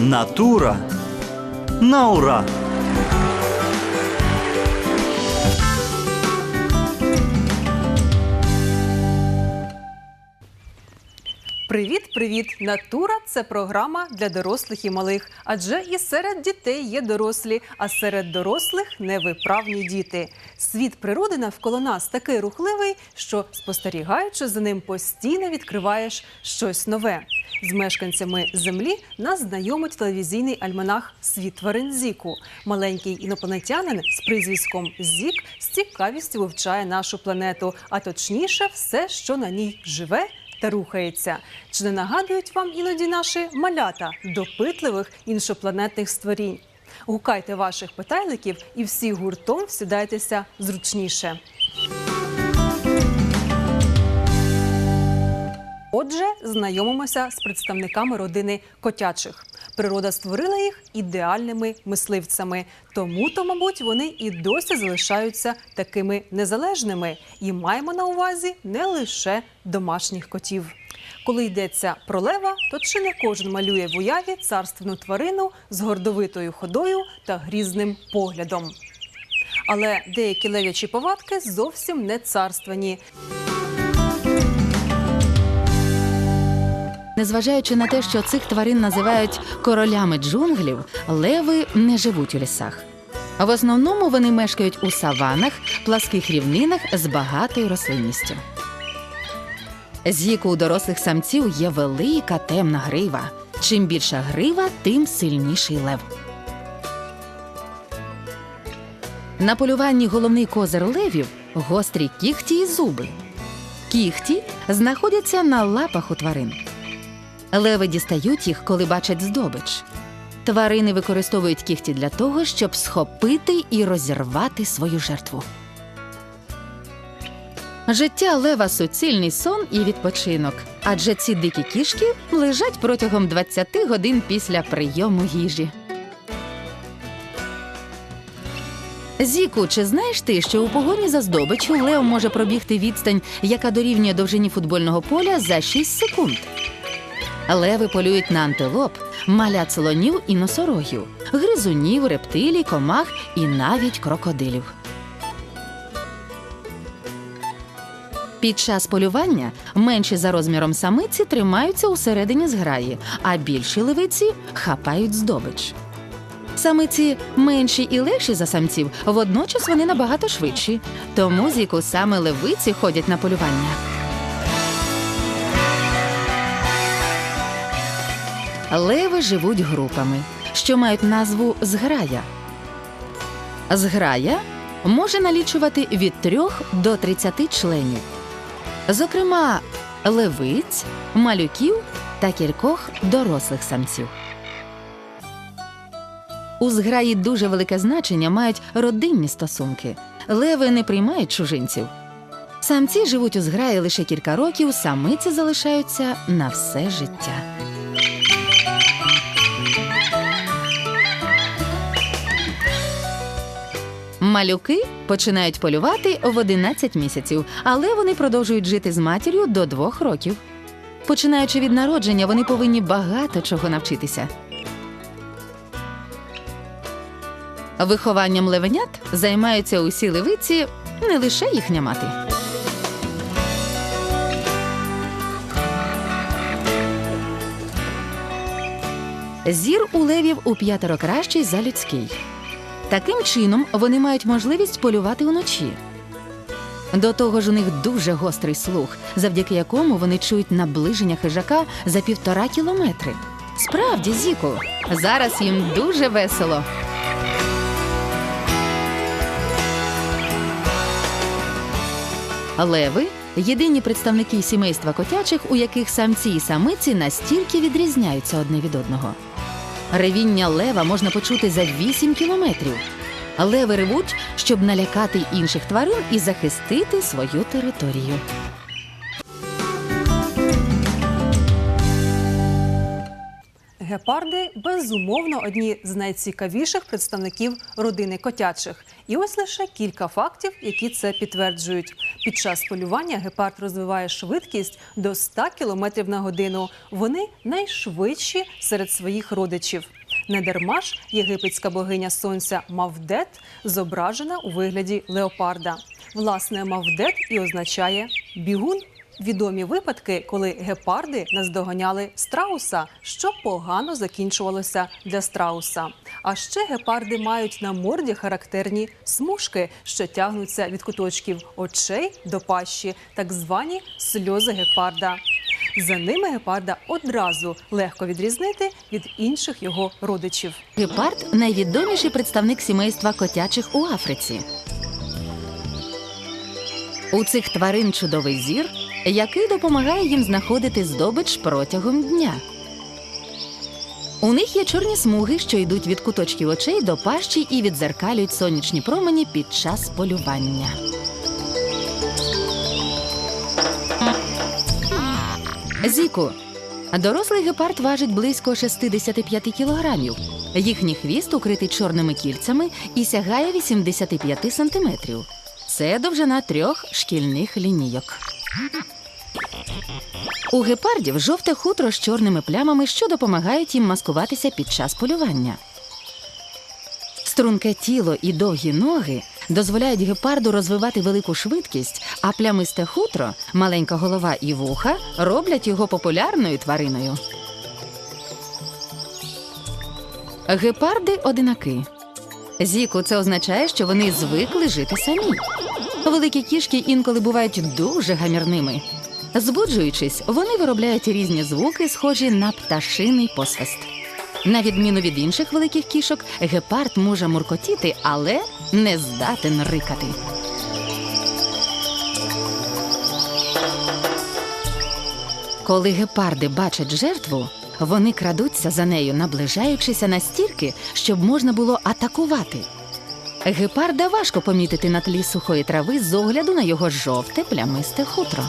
Натура на ура! Привіт, привіт! Натура це програма для дорослих і малих. Адже і серед дітей є дорослі, а серед дорослих невиправні діти. Світ природи навколо нас такий рухливий, що спостерігаючи за ним, постійно відкриваєш щось нове. З мешканцями землі нас знайомить телевізійний альманах Світ тварин Зіку. Маленький інопланетянин з прізвиськом Зік з цікавістю вивчає нашу планету, а точніше, все, що на ній живе та рухається. Чи не нагадують вам іноді наші малята допитливих іншопланетних створінь? Гукайте ваших питайликів і всі гуртом сідайтеся зручніше. Отже, знайомимося з представниками родини котячих. Природа створила їх ідеальними мисливцями, тому то, мабуть, вони і досі залишаються такими незалежними. І маємо на увазі не лише домашніх котів. Коли йдеться про лева, то чи не кожен малює в уяві царственну тварину з гордовитою ходою та грізним поглядом. Але деякі лев'ячі повадки зовсім не царственні. Незважаючи на те, що цих тварин називають королями джунглів, леви не живуть у лісах. В основному вони мешкають у саванах, пласких рівнинах з багатою рослинністю. Зіку у дорослих самців є велика темна грива. Чим більша грива, тим сильніший лев. На полюванні головний козир левів гострі кіхті і зуби. Кіхті знаходяться на лапах у тварин. Леви дістають їх, коли бачать здобич. Тварини використовують кіхті для того, щоб схопити і розірвати свою жертву. Життя лева суцільний сон і відпочинок, адже ці дикі кішки лежать протягом 20 годин після прийому їжі. Зіку, чи знаєш ти, що у погоні за здобиччю лев може пробігти відстань, яка дорівнює довжині футбольного поля за 6 секунд? Леви полюють на антилоп, малят слонів і носорогів, гризунів, рептилій, комах і навіть крокодилів. Під час полювання менші за розміром самиці тримаються усередині зграї, а більші левиці хапають здобич. Самиці менші і легші за самців, водночас вони набагато швидші. Тому зіку саме левиці ходять на полювання. Леви живуть групами, що мають назву зграя. Зграя може налічувати від 3 до 30 членів, зокрема, левиць, малюків та кількох дорослих самців. У зграї дуже велике значення мають родинні стосунки. Леви не приймають чужинців. Самці живуть у зграї лише кілька років, самиці залишаються на все життя. Малюки починають полювати в 11 місяців, але вони продовжують жити з матір'ю до двох років. Починаючи від народження, вони повинні багато чого навчитися. Вихованням левенят займаються усі левиці, не лише їхня мати. Зір у левів у п'ятеро кращий за людський. Таким чином вони мають можливість полювати уночі. До того ж, у них дуже гострий слух, завдяки якому вони чують наближення хижака за півтора кілометри. Справді, Зіку, зараз їм дуже весело. Леви єдині представники сімейства котячих, у яких самці і самиці настільки відрізняються одне від одного. Ревіння лева можна почути за 8 кілометрів. Леви ревуть, щоб налякати інших тварин і захистити свою територію. Гепарди безумовно одні з найцікавіших представників родини котячих. І ось лише кілька фактів, які це підтверджують. Під час полювання гепард розвиває швидкість до 100 км на годину. Вони найшвидші серед своїх родичів. Недарма ж єгипетська богиня сонця Мавдет зображена у вигляді леопарда. Власне, Мавдет і означає бігун. Відомі випадки, коли гепарди наздоганяли страуса, що погано закінчувалося для страуса. А ще гепарди мають на морді характерні смужки, що тягнуться від куточків очей до пащі, так звані сльози гепарда. За ними гепарда одразу легко відрізнити від інших його родичів. Гепард найвідоміший представник сімейства котячих у Африці. У цих тварин чудовий зір, який допомагає їм знаходити здобич протягом дня. У них є чорні смуги, що йдуть від куточків очей до пащі і відзеркалюють сонячні промені під час полювання. Зіку. Дорослий гепард важить близько 65 кілограмів. Їхній хвіст укритий чорними кільцями і сягає 85 сантиметрів. Це довжина трьох шкільних лінійок. У гепардів жовте хутро з чорними плямами, що допомагають їм маскуватися під час полювання. Струнке тіло і довгі ноги дозволяють гепарду розвивати велику швидкість, а плямисте хутро, маленька голова і вуха роблять його популярною твариною. Гепарди одинаки. Зіку це означає, що вони звикли жити самі. Великі кішки інколи бувають дуже гамірними. Збуджуючись, вони виробляють різні звуки, схожі на пташиний посвист. На відміну від інших великих кішок, гепард може муркотіти, але не здатен рикати. Коли гепарди бачать жертву, вони крадуться за нею, наближаючися настільки, щоб можна було атакувати. Гепарда важко помітити на тлі сухої трави з огляду на його жовте плямисте хутро.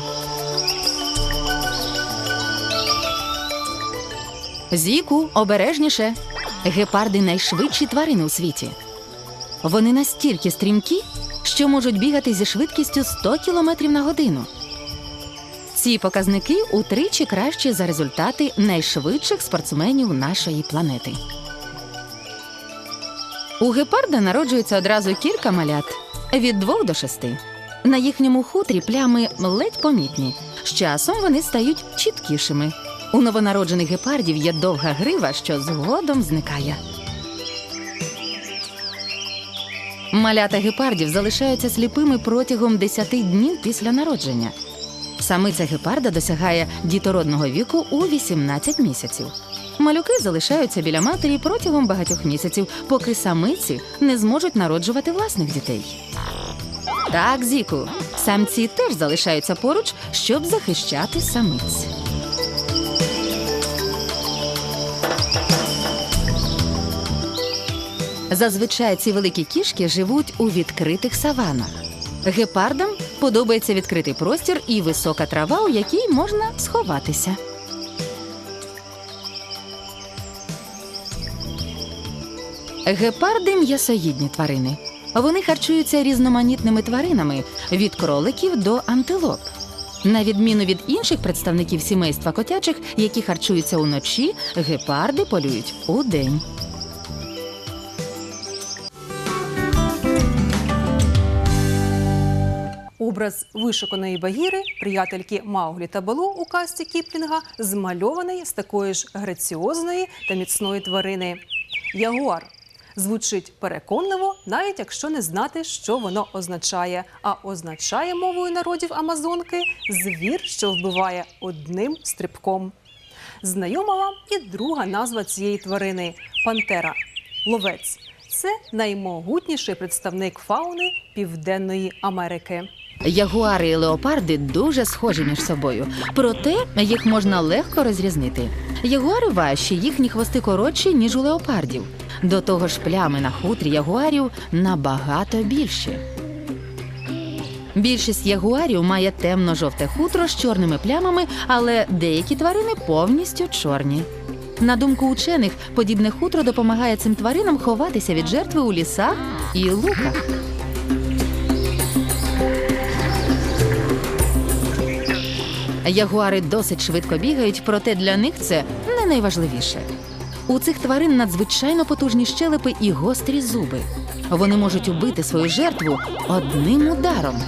Зіку, обережніше. Гепарди найшвидші тварини у світі. Вони настільки стрімкі, що можуть бігати зі швидкістю 100 км на годину. Ці показники утричі кращі за результати найшвидших спортсменів нашої планети. У гепарда народжується одразу кілька малят від двох до шести. На їхньому хутрі плями ледь помітні. З часом вони стають чіткішими. У новонароджених гепардів є довга грива, що згодом зникає. Малята гепардів залишаються сліпими протягом 10 днів після народження. Самиця гепарда досягає дітородного віку у 18 місяців. Малюки залишаються біля матері протягом багатьох місяців, поки самиці не зможуть народжувати власних дітей. Так, Зіку, самці теж залишаються поруч, щоб захищати самиць. Зазвичай ці великі кішки живуть у відкритих саванах. Гепардам подобається відкритий простір і висока трава, у якій можна сховатися. Гепарди м'ясоїдні тварини. Вони харчуються різноманітними тваринами від кроликів до антилоп. На відміну від інших представників сімейства котячих, які харчуються уночі, гепарди полюють удень. Образ вишуканої багіри, приятельки Мауглі та Балу у касті Кіплінга, змальований з такої ж граціозної та міцної тварини. Ягуар звучить переконливо, навіть якщо не знати, що воно означає. А означає мовою народів Амазонки звір, що вбиває одним стрибком. Знайома вам і друга назва цієї тварини пантера ловець. Це наймогутніший представник фауни Південної Америки. Ягуари і леопарди дуже схожі між собою, проте їх можна легко розрізнити. Ягуари важчі, їхні хвости коротші, ніж у леопардів. До того ж, плями на хутрі ягуарів набагато більші. Більшість ягуарів має темно-жовте хутро з чорними плямами, але деякі тварини повністю чорні. На думку учених, подібне хутро допомагає цим тваринам ховатися від жертви у лісах і луках. Ягуари досить швидко бігають, проте для них це не найважливіше. У цих тварин надзвичайно потужні щелепи і гострі зуби. Вони можуть убити свою жертву одним ударом.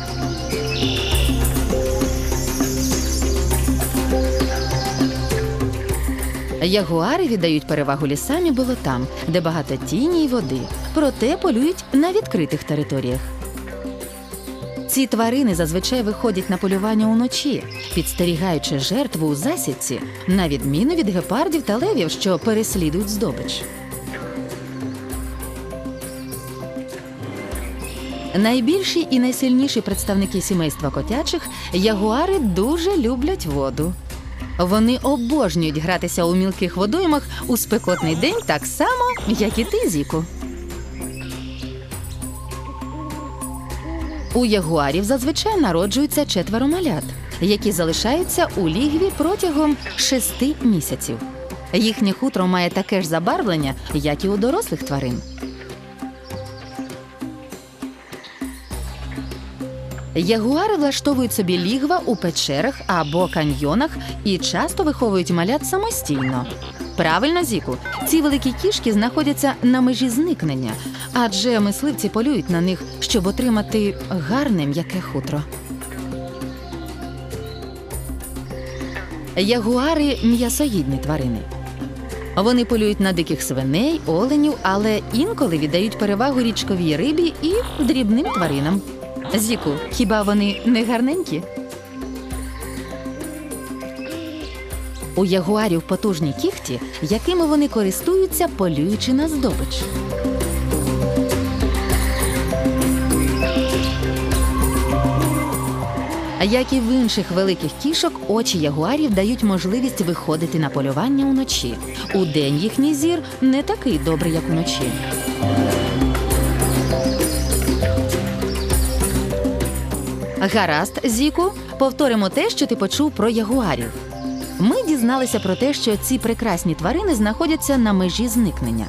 Ягуари віддають перевагу лісам і болотам, де багато тіні й води, проте полюють на відкритих територіях. Ці тварини зазвичай виходять на полювання уночі, підстерігаючи жертву у засідці, на відміну від гепардів та левів, що переслідують здобич. Найбільші і найсильніші представники сімейства котячих ягуари дуже люблять воду. Вони обожнюють гратися у мілких водоймах у спекотний день так само, як і ти, Зіку. У ягуарів зазвичай народжуються четверо малят, які залишаються у лігві протягом шести місяців. Їхнє хутро має таке ж забарвлення, як і у дорослих тварин. Ягуари влаштовують собі лігва у печерах або каньйонах і часто виховують малят самостійно. Правильно, Зіку, ці великі кішки знаходяться на межі зникнення, адже мисливці полюють на них, щоб отримати гарне м'яке хутро. Ягуари м'ясоїдні тварини. Вони полюють на диких свиней, оленів, але інколи віддають перевагу річковій рибі і дрібним тваринам. Зіку, хіба вони не гарненькі? У ягуарів потужні кіхті, якими вони користуються, полюючи на здобич. Як і в інших великих кішок, очі ягуарів дають можливість виходити на полювання уночі. Удень їхній зір не такий добрий, як уночі. Гаразд, Зіку, повторимо те, що ти почув про ягуарів. Ми дізналися про те, що ці прекрасні тварини знаходяться на межі зникнення.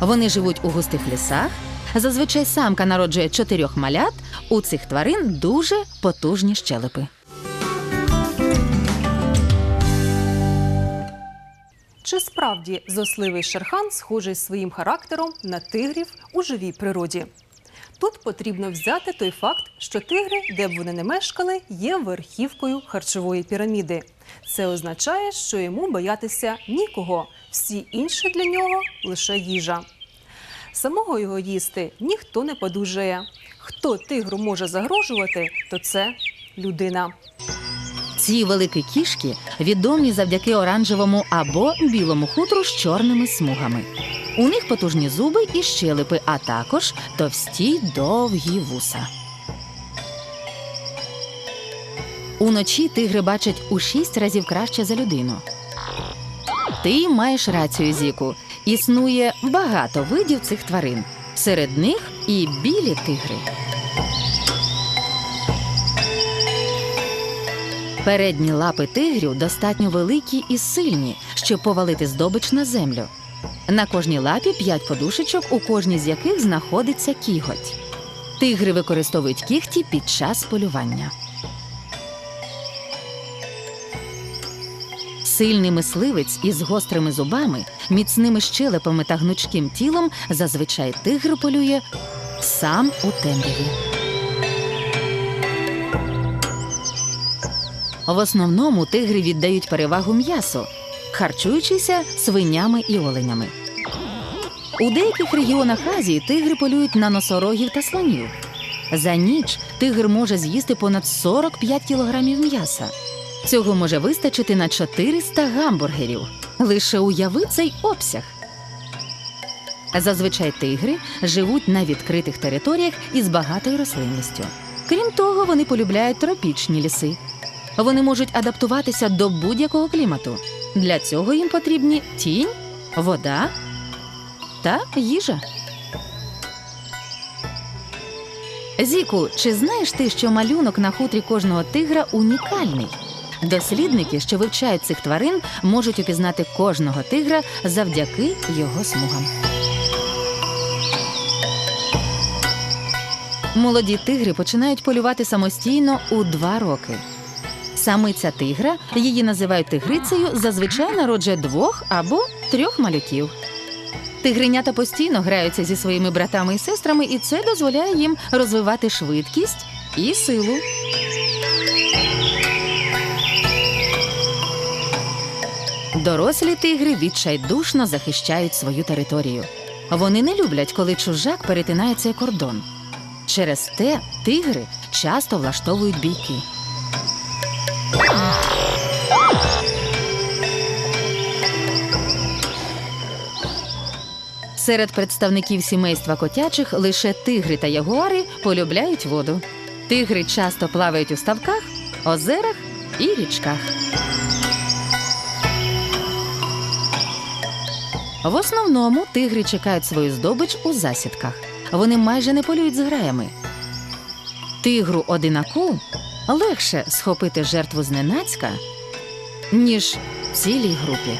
Вони живуть у густих лісах. Зазвичай самка народжує чотирьох малят. У цих тварин дуже потужні щелепи. Чи справді зосливий шерхан схожий своїм характером на тигрів у живій природі? Тут потрібно взяти той факт, що тигри, де б вони не мешкали, є верхівкою харчової піраміди. Це означає, що йому боятися нікого. Всі інші для нього лише їжа. Самого його їсти ніхто не подужає. Хто тигру може загрожувати, то це людина. Ці великі кішки відомі завдяки оранжевому або білому хутру з чорними смугами. У них потужні зуби і щелепи, а також товсті довгі вуса. Уночі тигри бачать у шість разів краще за людину. Ти маєш рацію, Зіку. Існує багато видів цих тварин. Серед них і білі тигри. Передні лапи тигрів достатньо великі і сильні, щоб повалити здобич на землю. На кожній лапі п'ять подушечок, у кожній з яких знаходиться кіготь. Тигри використовують кігті під час полювання. Сильний мисливець із гострими зубами, міцними щелепами та гнучким тілом зазвичай тигр полює сам у темряві. В основному тигри віддають перевагу м'ясу, харчуючися свинями і оленями. У деяких регіонах Азії тигри полюють на носорогів та слонів. За ніч тигр може з'їсти понад 45 кілограмів м'яса. Цього може вистачити на 400 гамбургерів. Лише уяви цей обсяг. Зазвичай тигри живуть на відкритих територіях із багатою рослинністю. Крім того, вони полюбляють тропічні ліси. Вони можуть адаптуватися до будь-якого клімату. Для цього їм потрібні тінь, вода та їжа. Зіку, чи знаєш ти, що малюнок на хутрі кожного тигра унікальний? Дослідники, що вивчають цих тварин, можуть упізнати кожного тигра завдяки його смугам. Молоді тигри починають полювати самостійно у два роки. Самиця тигра, її називають тигрицею, зазвичай народжує двох або трьох малюків. Тигренята постійно граються зі своїми братами і сестрами, і це дозволяє їм розвивати швидкість і силу. Дорослі тигри відчайдушно захищають свою територію. Вони не люблять, коли чужак перетинає цей кордон. Через те тигри часто влаштовують бійки. Серед представників сімейства котячих лише тигри та ягуари полюбляють воду. Тигри часто плавають у ставках, озерах і річках. В основному тигри чекають свою здобич у засідках. Вони майже не полюють з граями. Тигру одинаку легше схопити жертву зненацька, ніж цілій групі.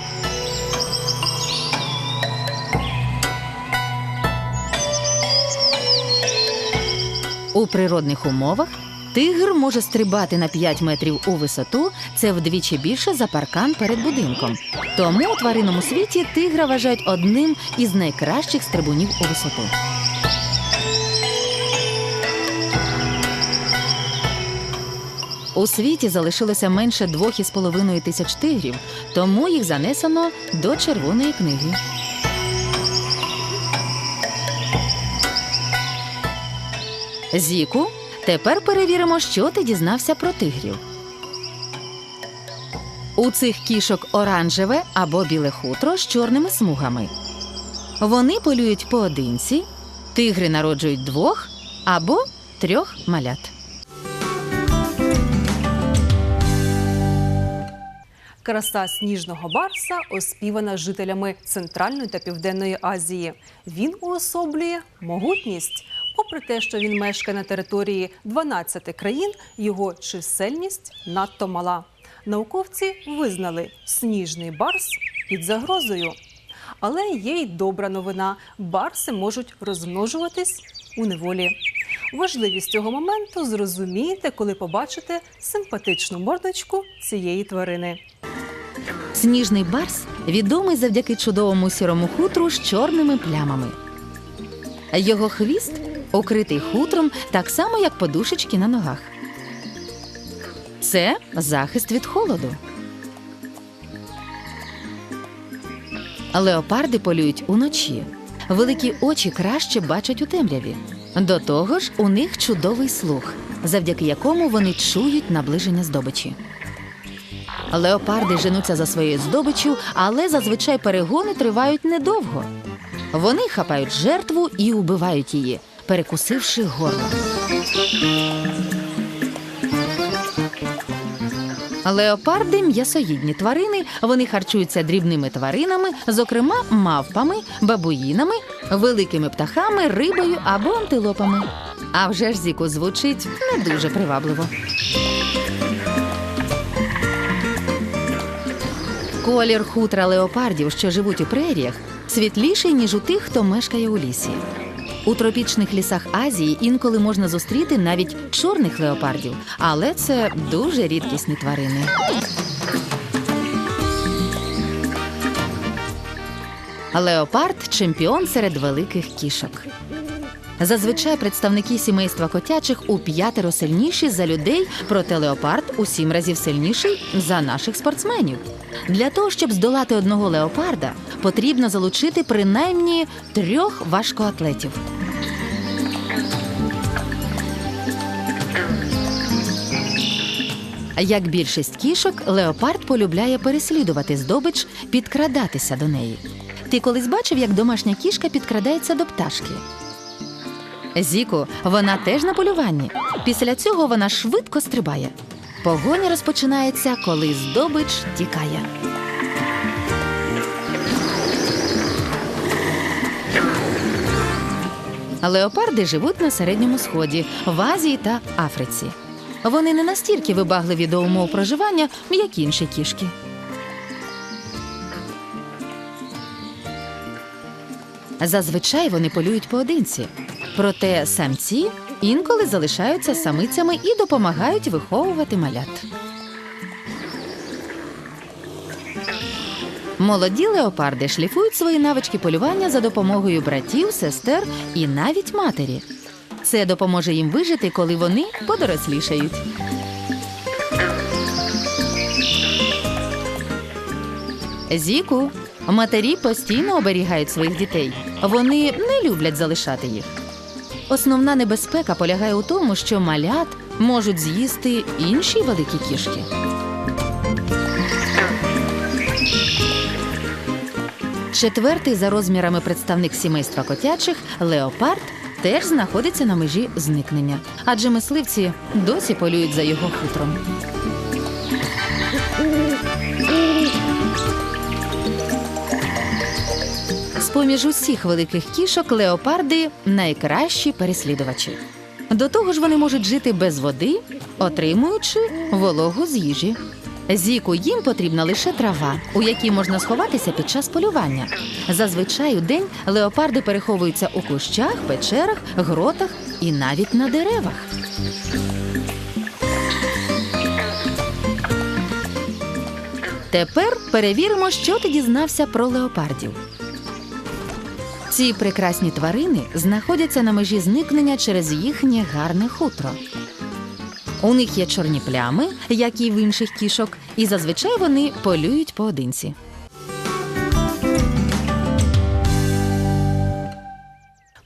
У природних умовах тигр може стрибати на 5 метрів у висоту. Це вдвічі більше за паркан перед будинком. Тому у тваринному світі тигра вважають одним із найкращих стрибунів у висоту. У світі залишилося менше двох із половиною тисяч тигрів, тому їх занесено до червоної книги. Зіку, тепер перевіримо, що ти дізнався про тигрів. У цих кішок оранжеве або біле хутро з чорними смугами. Вони полюють поодинці, тигри народжують двох або трьох малят. Краса сніжного барса оспівана жителями Центральної та Південної Азії. Він уособлює могутність. Попри те, що він мешкає на території 12 країн, його чисельність надто мала. Науковці визнали сніжний барс під загрозою. Але є й добра новина: барси можуть розмножуватись у неволі. Важливість цього моменту зрозумієте, коли побачите симпатичну мордочку цієї тварини. Сніжний барс відомий завдяки чудовому сірому хутру з чорними плямами. Його хвіст укритий хутром так само, як подушечки на ногах. Це захист від холоду. Леопарди полюють уночі. Великі очі краще бачать у темряві. До того ж, у них чудовий слух, завдяки якому вони чують наближення здобичі. Леопарди женуться за своєю здобиччю, але зазвичай перегони тривають недовго. Вони хапають жертву і убивають її, перекусивши горло. Леопарди м'ясоїдні тварини. Вони харчуються дрібними тваринами, зокрема мавпами, бабуїнами, великими птахами, рибою або антилопами. А вже ж зіку звучить не дуже привабливо. Колір хутра леопардів, що живуть у преріях, світліший, ніж у тих, хто мешкає у лісі. У тропічних лісах Азії інколи можна зустріти навіть чорних леопардів, але це дуже рідкісні тварини. Леопард чемпіон серед великих кішок. Зазвичай представники сімейства котячих у п'ятеро сильніші за людей, проте леопард у сім разів сильніший за наших спортсменів. Для того, щоб здолати одного леопарда, потрібно залучити принаймні трьох важкоатлетів. Як більшість кішок, леопард полюбляє переслідувати здобич, підкрадатися до неї. Ти колись бачив, як домашня кішка підкрадається до пташки? Зіку, вона теж на полюванні. Після цього вона швидко стрибає. Погоня розпочинається, коли здобич тікає. Леопарди живуть на середньому сході, в Азії та Африці. Вони не настільки вибагливі до умов проживання, як інші кішки. Зазвичай вони полюють поодинці. Проте самці інколи залишаються самицями і допомагають виховувати малят. Молоді леопарди шліфують свої навички полювання за допомогою братів, сестер і навіть матері. Це допоможе їм вижити, коли вони подорослішають. Зіку, матері постійно оберігають своїх дітей. Вони не люблять залишати їх. Основна небезпека полягає у тому, що малят можуть з'їсти інші великі кішки. Четвертий за розмірами представник сімейства котячих леопард теж знаходиться на межі зникнення, адже мисливці досі полюють за його хутром. З-поміж усіх великих кішок леопарди найкращі переслідувачі. До того ж, вони можуть жити без води, отримуючи вологу з їжі. Зіку їм потрібна лише трава, у якій можна сховатися під час полювання. Зазвичай у день леопарди переховуються у кущах, печерах, гротах і навіть на деревах. Тепер перевіримо, що ти дізнався про леопардів. Ці прекрасні тварини знаходяться на межі зникнення через їхнє гарне хутро. У них є чорні плями, як і в інших кішок, і зазвичай вони полюють поодинці.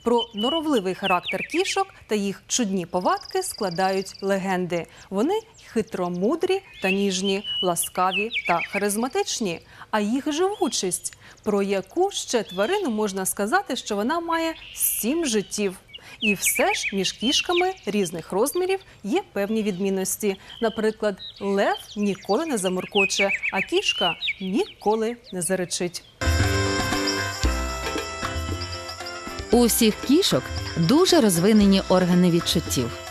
Про норовливий характер кішок та їх чудні повадки складають легенди. Вони хитромудрі та ніжні, ласкаві та харизматичні. А їх живучість, про яку ще тварину можна сказати, що вона має сім життів. І все ж між кішками різних розмірів є певні відмінності. Наприклад, лев ніколи не замуркоче, а кішка ніколи не заречить. У всіх кішок дуже розвинені органи відчуттів.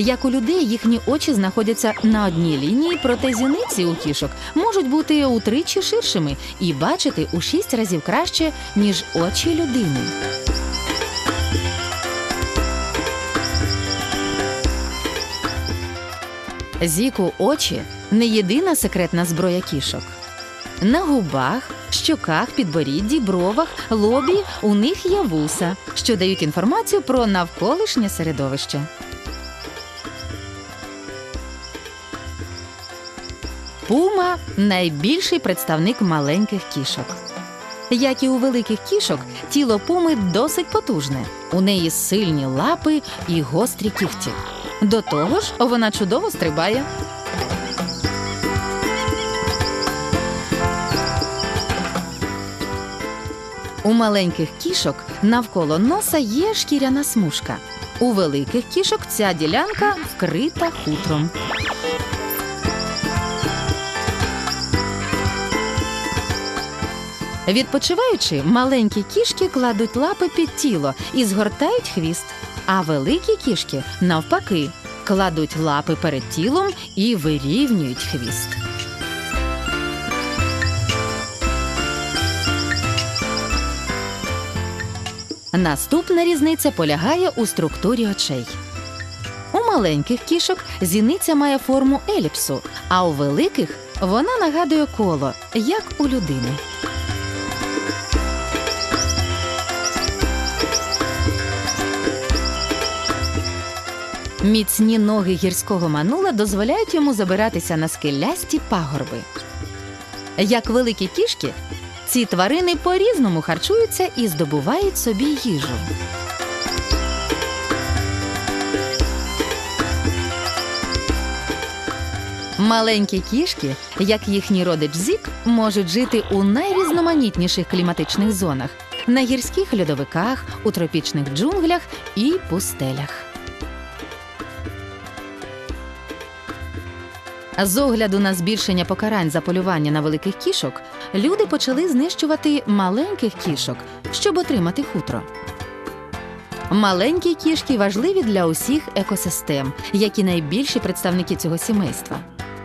Як у людей, їхні очі знаходяться на одній лінії, проте зіниці у кішок можуть бути утричі ширшими і бачити у шість разів краще, ніж очі людини. Зіку очі не єдина секретна зброя кішок. На губах, щоках, підборідді, бровах, лобі у них є вуса, що дають інформацію про навколишнє середовище. Пума найбільший представник маленьких кішок. Як і у великих кішок, тіло пуми досить потужне. У неї сильні лапи і гострі кігті. До того ж, вона чудово стрибає. У маленьких кішок навколо носа є шкіряна смужка. У великих кішок ця ділянка вкрита хутром. Відпочиваючи, маленькі кішки кладуть лапи під тіло і згортають хвіст. А великі кішки, навпаки, кладуть лапи перед тілом і вирівнюють хвіст. Наступна різниця полягає у структурі очей. У маленьких кішок зіниця має форму еліпсу, а у великих вона нагадує коло, як у людини. Міцні ноги гірського манула дозволяють йому забиратися на скелясті пагорби. Як великі кішки, ці тварини по-різному харчуються і здобувають собі їжу. Маленькі кішки, як їхній родич зік, можуть жити у найрізноманітніших кліматичних зонах на гірських льодовиках, у тропічних джунглях і пустелях. З огляду на збільшення покарань за полювання на великих кішок, люди почали знищувати маленьких кішок, щоб отримати хутро. Маленькі кішки важливі для усіх екосистем, як і найбільші представники цього сімейства.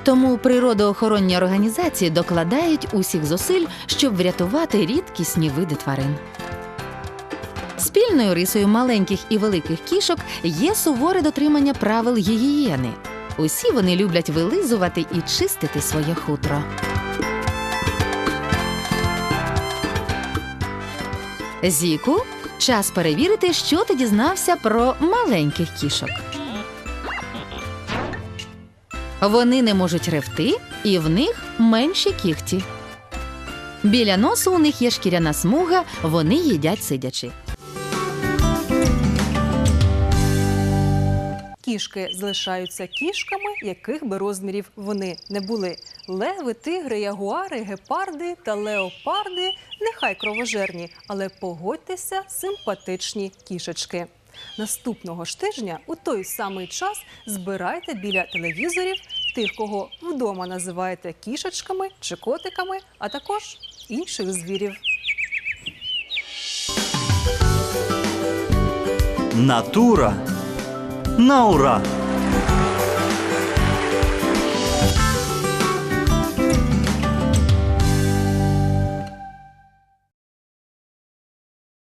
Тому природоохоронні організації докладають усіх зусиль, щоб врятувати рідкісні види тварин. Спільною рисою маленьких і великих кішок є суворе дотримання правил гігієни. Усі вони люблять вилизувати і чистити своє хутро. Зіку, час перевірити, що ти дізнався про маленьких кішок. Вони не можуть ревти, і в них менші кігті. Біля носу у них є шкіряна смуга, вони їдять сидячи. Кішки залишаються кішками, яких би розмірів вони не були. Леви, тигри, ягуари, гепарди та леопарди нехай кровожерні, але погодьтеся, симпатичні кішечки. Наступного ж тижня у той самий час збирайте біля телевізорів тих, кого вдома називаєте кішечками чи котиками, а також інших звірів. Натура на ура!